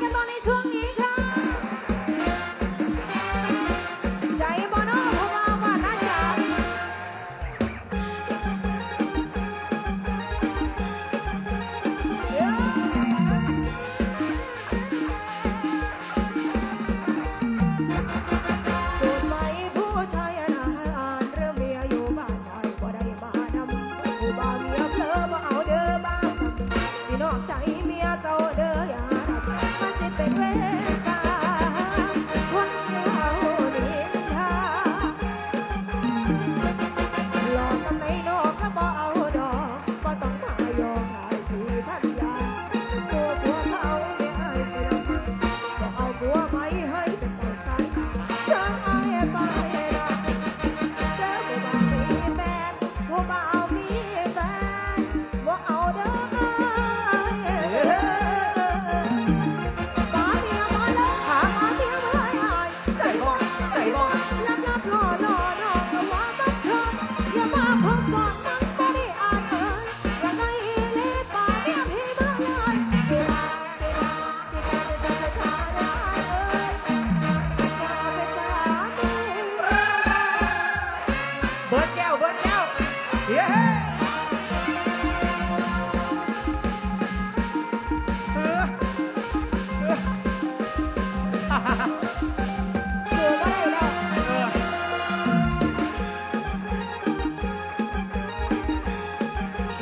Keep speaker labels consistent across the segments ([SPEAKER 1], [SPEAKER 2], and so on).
[SPEAKER 1] กันตอนในช่วงนี้ค่ะ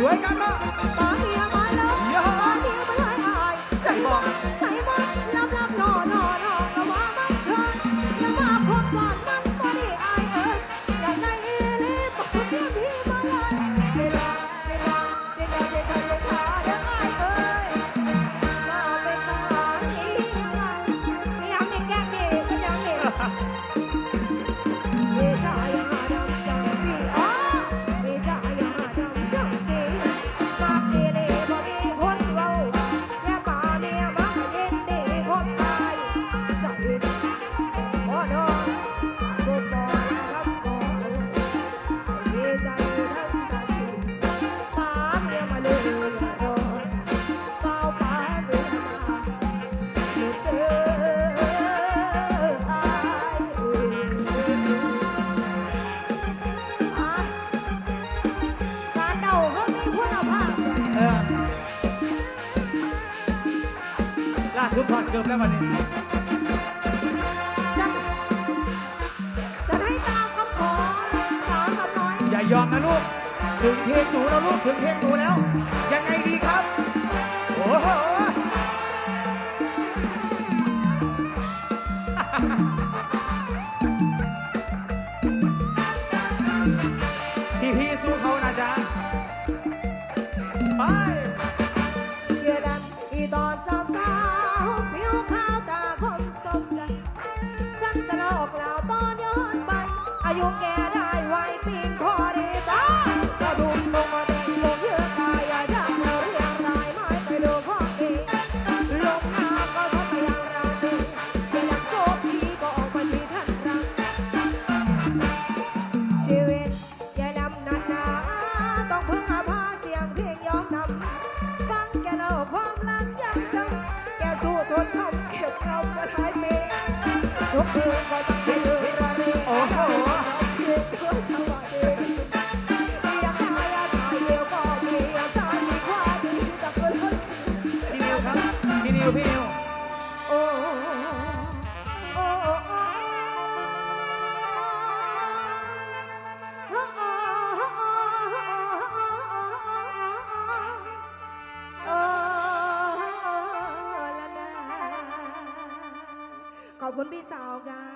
[SPEAKER 1] วย
[SPEAKER 2] กันนะ
[SPEAKER 1] มแล้ววันนี้จะจะใตามคำขอสาวาวน้อย
[SPEAKER 2] อย่ายอมนะลูก ถึงเพลงหนูแล้วลูก ถึงเพลงหนูแล้ว ยังไงดีครับ โอ้โหพี่พี่สู้เขานะจ๊ะ ไปี
[SPEAKER 1] นิวพี่นิวขอบคุณพี่สาวกัน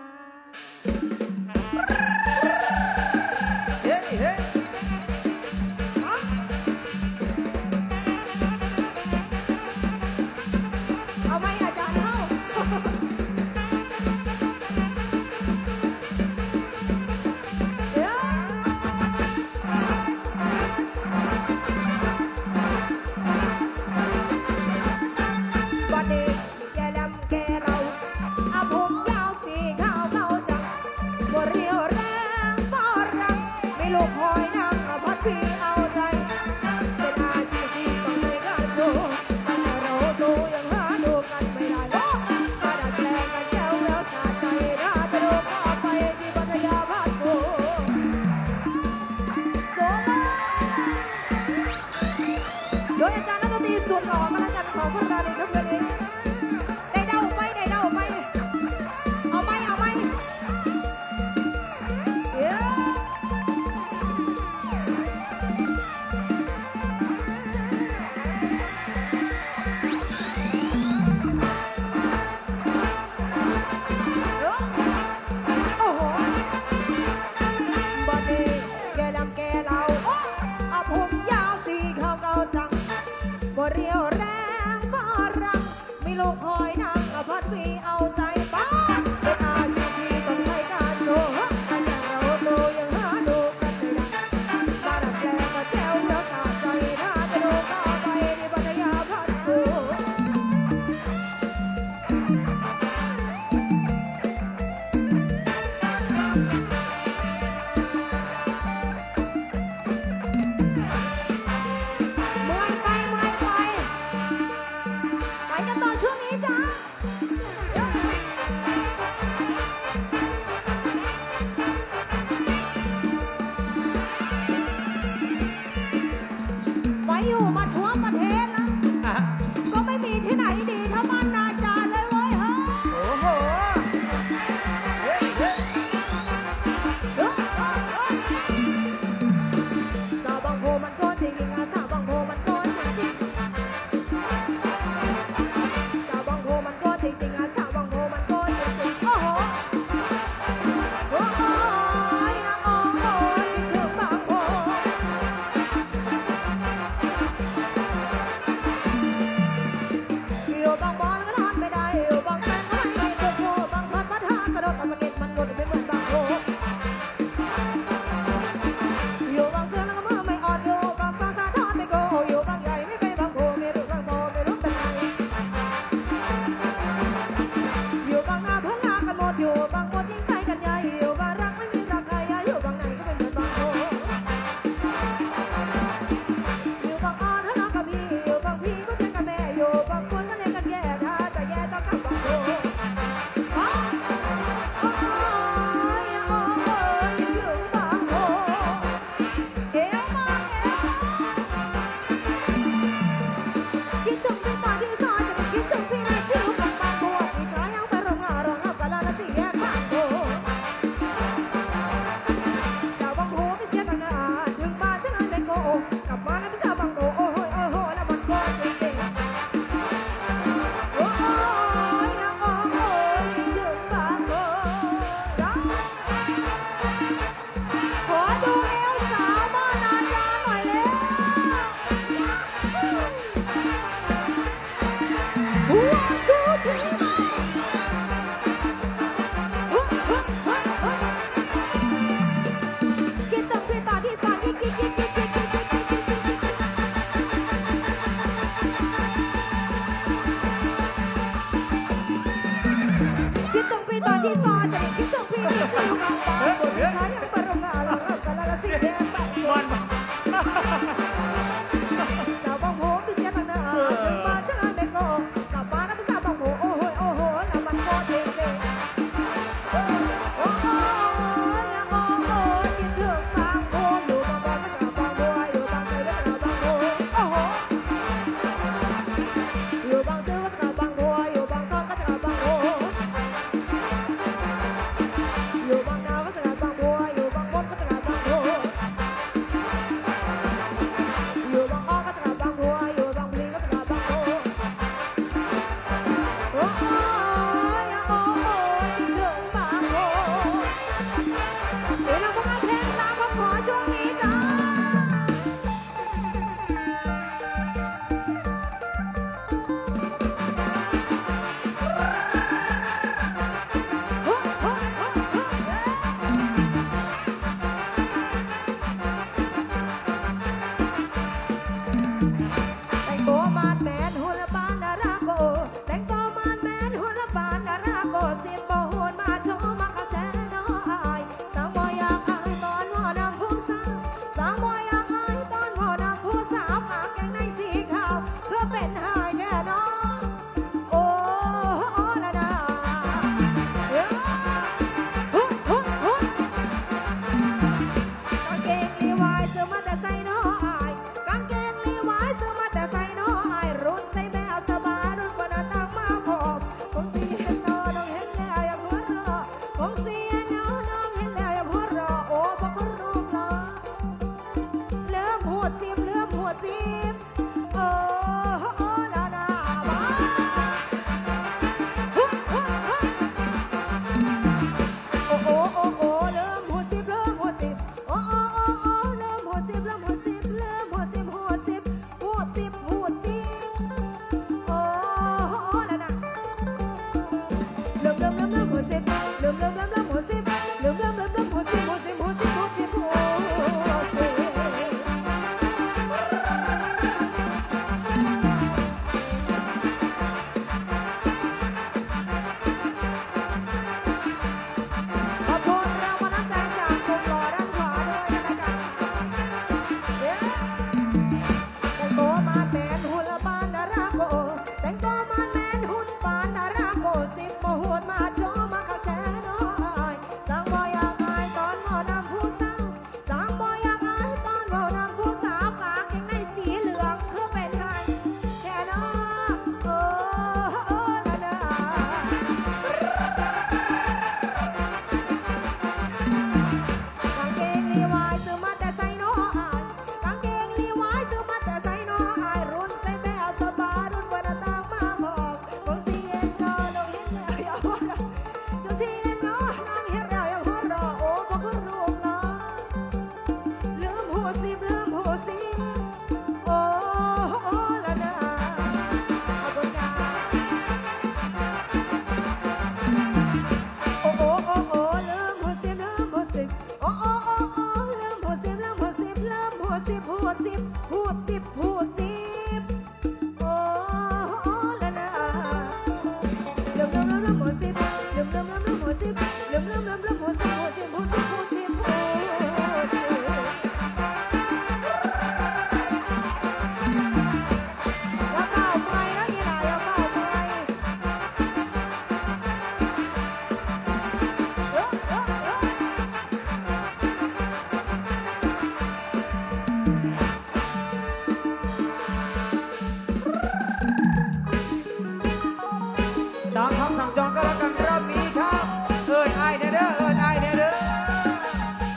[SPEAKER 1] ตามงท้องสั่งจองก็แล้วกันรอบนี้ครับ เอิญไอเด้อเอิญไอเด้อ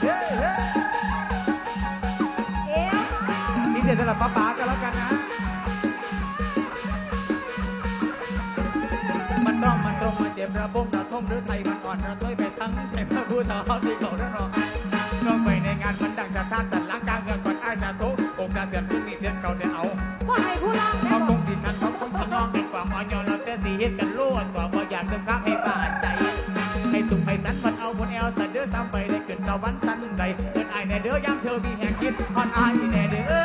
[SPEAKER 1] เฮ้เฮ้พิเยวสำหรับป้าป๋าก็แล้วกันนะ มันต้อง
[SPEAKER 2] มัน
[SPEAKER 1] ตรงมัน
[SPEAKER 2] เจ็บระบมระทมหรือไทยมันอ่อนระต้อยไปทั้งเจ็บพระผู้สาวที่เขาเรื่องร้องก็ไปในงานมันดังจะท่าต่ดล้างกลางเงินก่อนไอจะทุกองค์การเดือนพรุ่งนี้เดือนเก่าเดี๋ยวเอา
[SPEAKER 1] ก็ให้ผู้ร่างได้
[SPEAKER 2] บอ
[SPEAKER 1] ก
[SPEAKER 2] ต้
[SPEAKER 1] องล
[SPEAKER 2] งจิตนั้นเขาคงทำนองเป็นความอ่อนโยน แต่สีเฮ็ดกันล้วนกว่าบ่อยากเดินข้างให้บาดใจ ให้ตุ้มให้สันมันเอาบนแอวแต่เด้อซ้ำไปได้เกินตะวันสันใดเกิดไอายแน่เด้อยามเธอมีแหงคิดฮอนไอายแน่เด้อ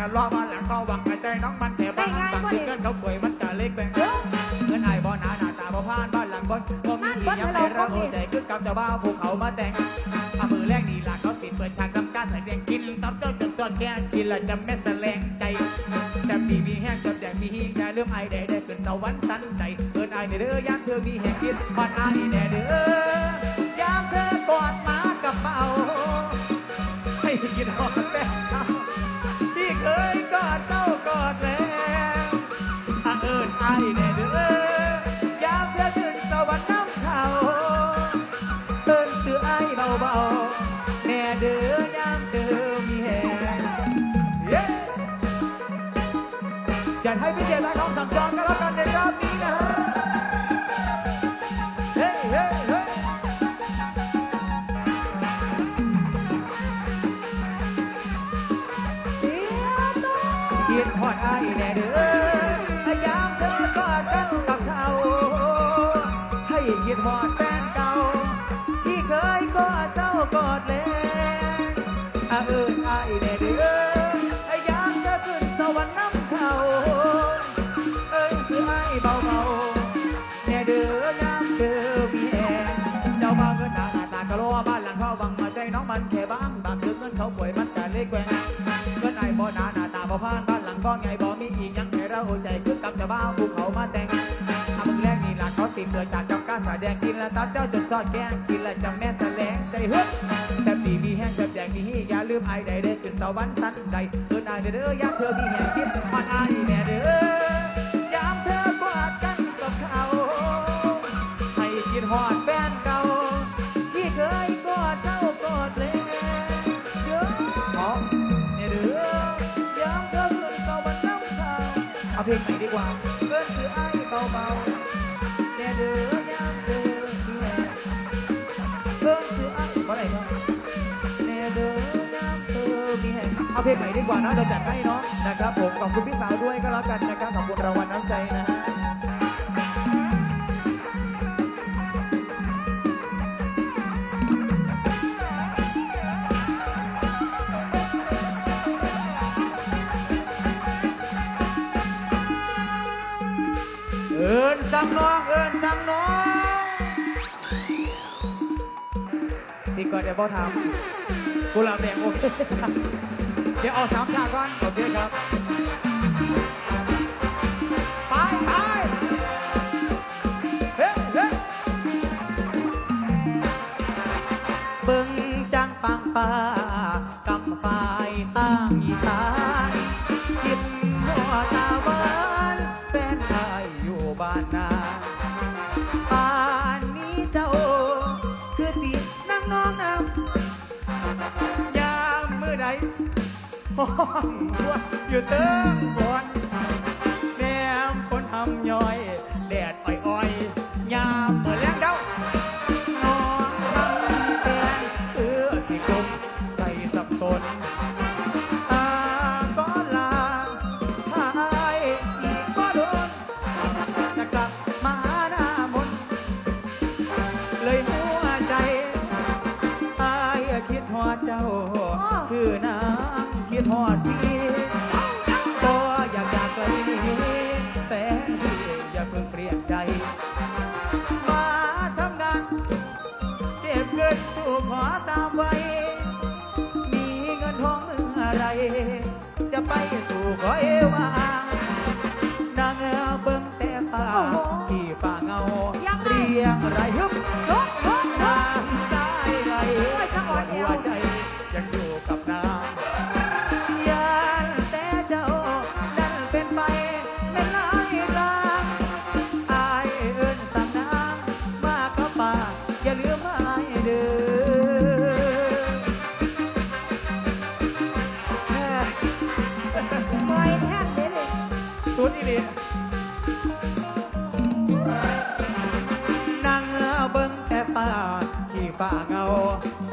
[SPEAKER 2] กะรอมาหลังก็หวังกระใจน้องมันแต่บ้านสั่งที่เงินเขาป่วยมันกะเล็กแบงเงินไอ้บ่หนาหน้าตาบ่พานบ้านหลังบ่บ่มีที่ยังได้รับหัวใจคือกับเจ้าบ่าวภูเขามาแต่งอามือแรกนี่ล่ะเขาติดเปิดฉากทำการแสดงกินตับเจ้าจนจอนแค่กินละจำแม่แสลงใจจำดีมีแห้งจำแดงมีหิงได้เรื่องไอ้ได้ได้เกินตะวันสันใจเอินไอ้เด้อยามเธอมีแห้งคิดฮอดไอ้ เธอมีแหงเจ้าบ่าเงินหนาหน้าตากะโลบ้านหลังเขาบังมาใจน้องมันแค่บ้างบางคือเงินเขาป่วยมันกะเล็กแกว่งเงินไอ้บ่หนาหน้าตาบ่พานบ้านหลังก็ไงบ่มีอีกยังให้เราใจคือกับเจ้าบ่าภูเขามาแต่งอามึงแรกนี่หล่ะเขาติดเกิดจากจำการแดงกินแล้วตัดเจ้าจนซอดแกงกินแล้วจำแม่แสลงใจฮึดแต่ปีมีแห้งแบบแดงมีฮีอย่าลืมไอ้ใดเด้อขึ้นสวรรค์สันใดเอินไอ้เด้อยามเธอมีแห้งคิดมันไอ้แน่ อไอ้บ่ได้เนาะเนี่ยเด้อาเธอมีแหงเอาเพลงไหนดีกว่านะเราจัดให้เนาะนะครับผมขอบคุณพี่สาวด้วยก็แล้วกันนะครับขอบคุณรางวัลน้ำใจนะฮะเอินสังน้องเอินสัง เดี๋ยวพ่อถามกุหลาบแดงโอเคเดี๋ยวออกสามชาก่อนโอเคครับ ห้องหัวอยู่เติมก่อ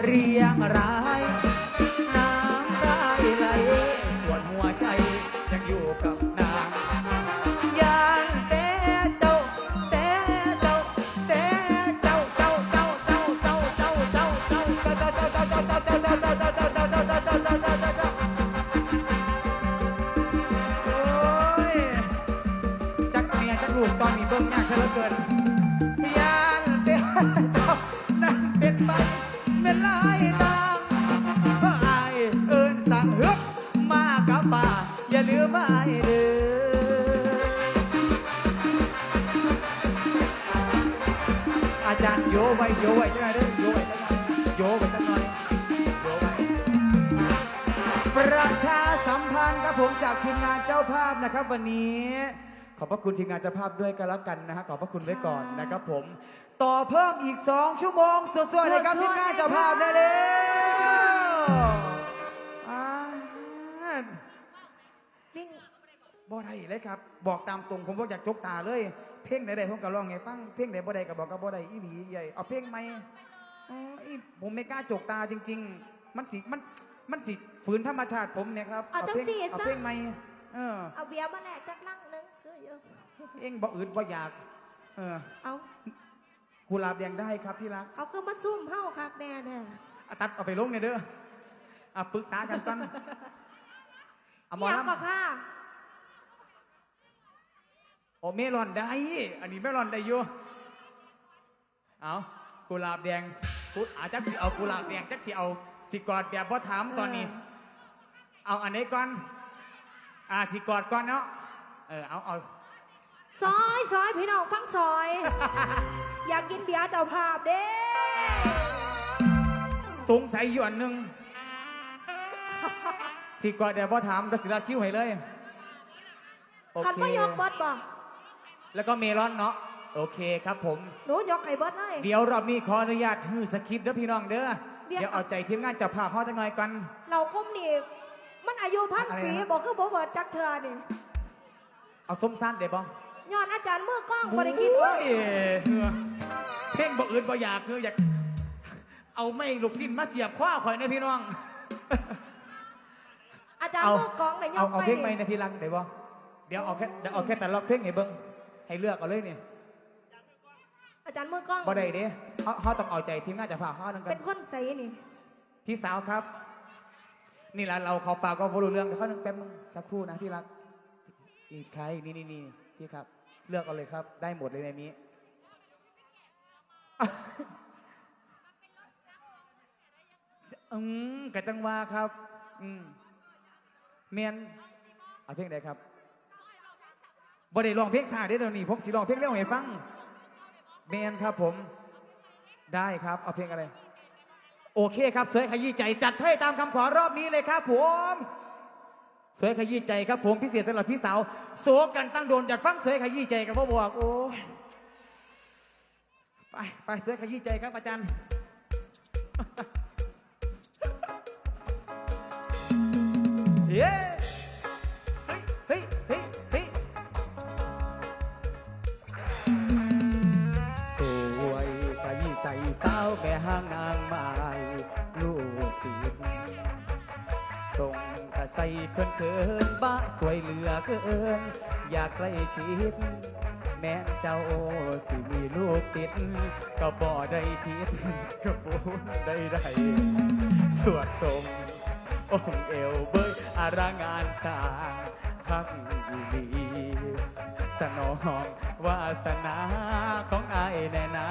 [SPEAKER 2] รียงราย จารย์โยไว้โยไว้จังไงเด้อโยไว้จังไงโยไว้จังหน่อยโยไว้ประชาสัมพันธ์ครับผมจากทีมงานเจ้าภาพนะครับ วันนี้ ขอบพระคุณทีมงานเจ้าภาพด้วยกันแล้วกันนะฮะขอบพระคุณไว้ก่อนนะครับผม ต่อเพิ่มอีก 2 ชั่วโมงสดๆนะครับทีมงานเจ้าภาพได้แล้วอ่า
[SPEAKER 1] วิ่ง
[SPEAKER 2] บ่ได้เลยครับ บอกตามตรงผมบอกอยากจกตาเลย เพลงไหนๆผมก็ร้องไงฟังเพลงไหนบ่ได้ก็บอกก็บ่ได้อีหลีใหญ่เอาเพลงใหม่อ๋ออีผมไม่กล้าจกตาจริง ๆ มันสิมันมันสิฝืนธรรมชาติผมเนี่ยครับ
[SPEAKER 1] เอา
[SPEAKER 2] เอา
[SPEAKER 1] จัง
[SPEAKER 2] เพลง
[SPEAKER 1] สี่
[SPEAKER 2] เอา
[SPEAKER 1] ซะ
[SPEAKER 2] เพลงใหม่เออ
[SPEAKER 1] เอาเบียร์มาแลกจักลังหนึงคือเยอะ
[SPEAKER 2] เองบ่อืดบ่อยากเออ
[SPEAKER 1] เอา
[SPEAKER 2] กุหลาบแดงได้ครับที่รัก
[SPEAKER 1] เอาคือมาซุ่มเฮาคักแน่แน่
[SPEAKER 2] อะตัดเอาไปลงเนี่ยเด้ออะปรึกษากันก่อนเอาหมอ
[SPEAKER 1] อยาก
[SPEAKER 2] ลำ
[SPEAKER 1] ก็ค่ะ
[SPEAKER 2] โอเมลอนได้ อันนี้เมลอนได้อยู่เอากุหลาบแดงกุอาจจะสิเอากุหลาบแดงจักที่เอาสิกอดแบบพ่ถามตอนนี้ เอาอันนี้ก่อน อ่าสิกอดก่อนเนาะ เออเอาเอา
[SPEAKER 1] ซอยซอยพี่น้องฟังซอย อยากกินเบียร์เจ้าภาพเด้
[SPEAKER 2] สงสัยอยู่อันหนึ่งสิกอดแบบพ่ถามก็สิรัดคิ้วให้เลยโอ
[SPEAKER 1] คัน
[SPEAKER 2] เค
[SPEAKER 1] ไม่ยกเบิดบ่
[SPEAKER 2] แล้วก็เมลอนเนาะโอเคครับผม
[SPEAKER 1] หนูยกไอ้เบิดเลย
[SPEAKER 2] เดี๋ยวรอบนี้ขออนุญาตฮือสคริปต์เด้อพี่น้องเด้อ
[SPEAKER 1] เดี๋ยว
[SPEAKER 2] เดี๋ยวเอาใจทีมงานจับภาพพ่อจังหน่อยกัน
[SPEAKER 1] เราคมนี่มันอายุพัน
[SPEAKER 2] อะไร
[SPEAKER 1] ปี
[SPEAKER 2] นะ
[SPEAKER 1] บอกคือบ่เบิดจักเทื่อนี่
[SPEAKER 2] เอาส้มสั้นเดี๋ยวบอง
[SPEAKER 1] ย้อนอาจารย์มือกล้องบ่ได้กิน
[SPEAKER 2] โอ้
[SPEAKER 1] เว้
[SPEAKER 2] ย
[SPEAKER 1] ย
[SPEAKER 2] เหือเพ่งบ่อื่นบ่อยากคืออยาก เอาไม่ลูกสิ้นมาเสียบคว้าข่อยในพี่น้อง
[SPEAKER 1] อาจารย์
[SPEAKER 2] เอา
[SPEAKER 1] มือกล้องได้ย
[SPEAKER 2] เอา
[SPEAKER 1] ก
[SPEAKER 2] เอา
[SPEAKER 1] ไป
[SPEAKER 2] เพลงใหม่
[SPEAKER 1] นี่
[SPEAKER 2] ในที่รังเดี๋ยวบอเดี๋ยวเอาแค่เดี๋ยวเอาแค่แต่ละเพลงให้เบิ่ง ให้เลือกเอาเลยนี่
[SPEAKER 1] อาจารย์มือกล้อง
[SPEAKER 2] บ่ได้เด้เขาเขาต้องเอาใจทีมงานจับภาพเขานึงกั
[SPEAKER 1] เป็นนคนใสนี่
[SPEAKER 2] พี่สาวครับ นี่แหละเราเขาปากก็บ่รู้เรื่องเดี๋ยวเขานึงแป๊บนึงสักครู่นะที่รัก อีกใครนี่นี่นี่พี่ครับ เลือกเอาเลยครับ ได้หมดเลยในนี้ อืมกะจังว่าครับ อืมเมียนเอาเพลงใดครับ บ่ได้ร้องเพลงสาได้ตอนนี้ผมสิร้องเพลงเร็วให้ฟังเมนครับผม ได้ครับเอาเพลงอะไร โอเคครับสวยขยี้ใจจัดให้ตามคำขอรอบนี้เลยครับผมสวยขยี้ใจครับผมพิเศษสำหรับพี่สาวโสกันตั้งโดนอยากฟังสวยขยี้ใจกับพ่อบอกโอ้ไปไปสวยขยี้ใจครับอาจารย์ เกินเคินบ้าสวยเหลือเกิน อยากใกล้ชิด แม่เจ้าสิมีลูกติด ก็บ่ได้ผิดก็บุญได้ได้สวดทรงองค์เอวเบิกอารางานสร้างคักอยู่ดีสนอง วาสนาของอายแน่นา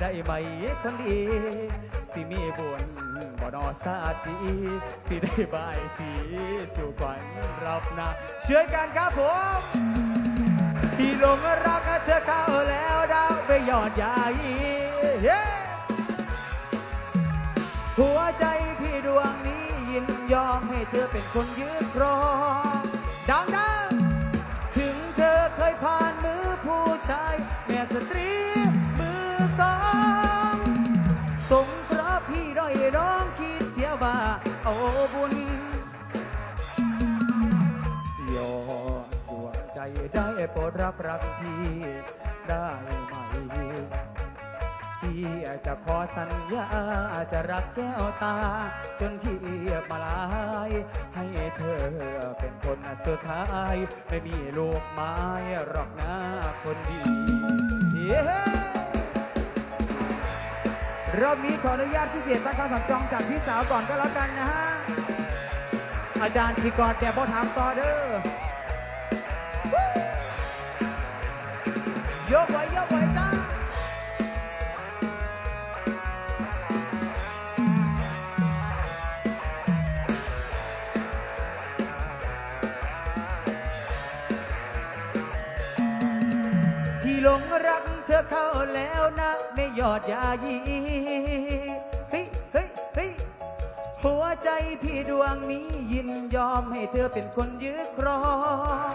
[SPEAKER 2] ได้ไหมคนดี สิมีบุญบ่นอสาดีสิได้บายสีสู่ขวัญรับนาเชื่อกันครับผมที่ลงรักเธอเข้าแล้วดาวไปยอดใหญ่หัวใจพี่ดวงนี้ยินยอมให้เธอเป็นคนยืนครองดังดังๆถึงเธอเคยผ่าน ชาย แม่สตรี มือสองสงเพราะพี่ร้อยร้องคิดเสียว่าเอาบุญยอดดวงใจได้โปรดรับรักพี่ได้ไหม จะขอสัญญาจะรักแก้วตา จนทียบมาลาย ให้เธอเป็นคนสุดท้าย ไม่มีลูกไม้หรอกนะคนดีรอบนี้ขออนุญาตพิเศษตั้งคำสั่งจองจากพี่สาวก่อนก็แล้วกันนะฮะ อาจารย์ชีกรแต่พอถามต่อเด้อยกไว้ยกไว้ เข้าแล้วนะไม่หยอดยายีเฮ้ยเฮ้ยเฮ้ยหัวใจพี่ดวงนี้ยินยอมให้เธอเป็นคนยึดครอง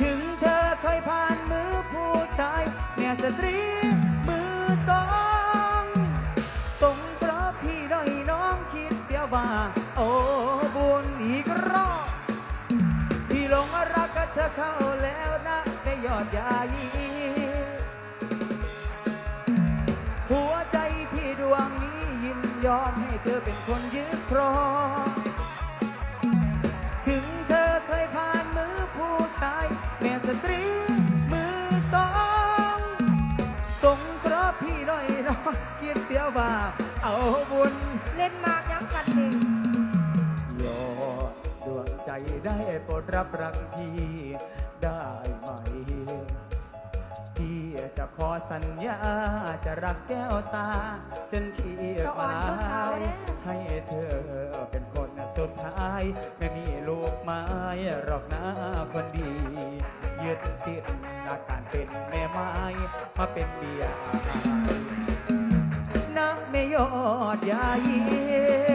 [SPEAKER 2] ถึงเธอเคยผ่านมือผู้ชายแม่สตรีมือสองสงเพราะพี่ด้อยน้องคิดเสียว่า โอ้บุญอีกรอบพี่หลงรักกับเธอเข้าแล้วนะ ยอดยายีหัวใจพี่ดวงนี้ยินยอมให้เธอเป็นคนยึดครองถึงเธอเคยผ่านมือผู้ชาย แม่สตรีมือสองสงเพราะพี่หน้อยน้องคิดเสียว่าเอาบุญ
[SPEAKER 1] เล่นมากยังกันหนึ่ง
[SPEAKER 2] ยอดดวงใจได้โปรดรับรักพี่ได้ จะขอสัญญา จะรักแก้วตา จนชีพมาให้เธอเป็นคนสุดท้าย ไม่มีลูกไม้หรอกนะคนดียึดติดอาการเป็นแม่ไม้มาเป็นเมียอายนะไม่ยอดยายี